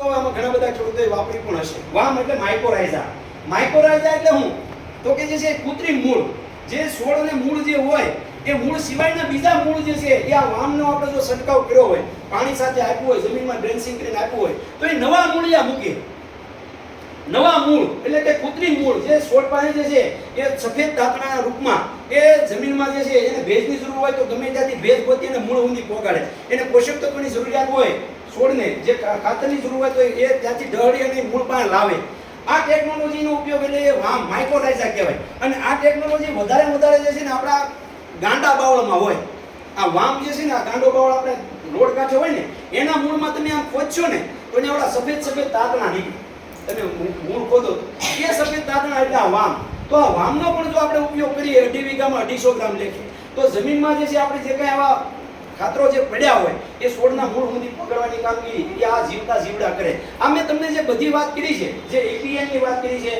આમાં ઘણા બધા ખેડૂતોએ વાપરી પણ હશે. વામ એટલે માઇકોરાઇઝા માઇકોરાઇઝા એટલે હું? તો કે જે છે કૃત્રિમ મૂળ. જે છોડને મૂળ જે હોય, એ મૂળ સિવાયના બીજા મૂળ જે છે, એ આ વામનો આપણે જો છંટકાવ કર્યો હોય, પાણી સાથે આપ્યું હોય, જમીનમાં ડ્રેન્સિંગ કરીને આપ્યું હોય, તો એ નવા મૂળિયા મૂકે? નવા મૂળ, એટલે કે કૃત્રિમ મૂળ. જે છોડ પાસે જે છે, એ સફેદ ધાતણાના રૂપમાં, એ જમીનમાં જે છે, એને ભેજની જરૂર હોય તો ગમે ત્યાંથી ભેજ ગોતી અને મૂળ ઊંધી પહોંચાડે એને પોષક તત્વની જરૂરિયાત હોય છોડને. જે ખાતરની જરૂર હોય એ ત્યાંથી ઢળી અને મૂળ પણ લાવે. આ ટેકનોલોજીનો ઉપયોગ એટલે એ વામ માઇક્રોરાઇઝા કહેવાય. અને આ ટેકનોલોજી વધારે વધારે જે છે ને આપણા ગાંડા બાવળમાં હોય. આ વામ જે છે ને, આ ગાંડો બાવળ આપણે રોડ કાંઠે હોય ને, એના મૂળમાં તમે આમ ખોદશો ને, તો એને આપણા સફેદ સફેદ તાતણા નીકળે. તમે મૂળ ખોદો એ સફેદ તાતણા એટલે આ વામ. તો આ વામનો પણ જો આપણે ઉપયોગ કરીએ, અઢી વીઘામાં અઢીસો ગ્રામ લેખે. તો જમીનમાં જે છે આપણે જે કાંઈ આવા ખાતરો જે પડ્યા હોય, એ છોડના મૂળ સુધી પકડવાની કામગીરી એ આ જીવતા જીવડા કરે. આ મેં તમને જે બધી વાત કરી છે, જે APN ની વાત કરી છે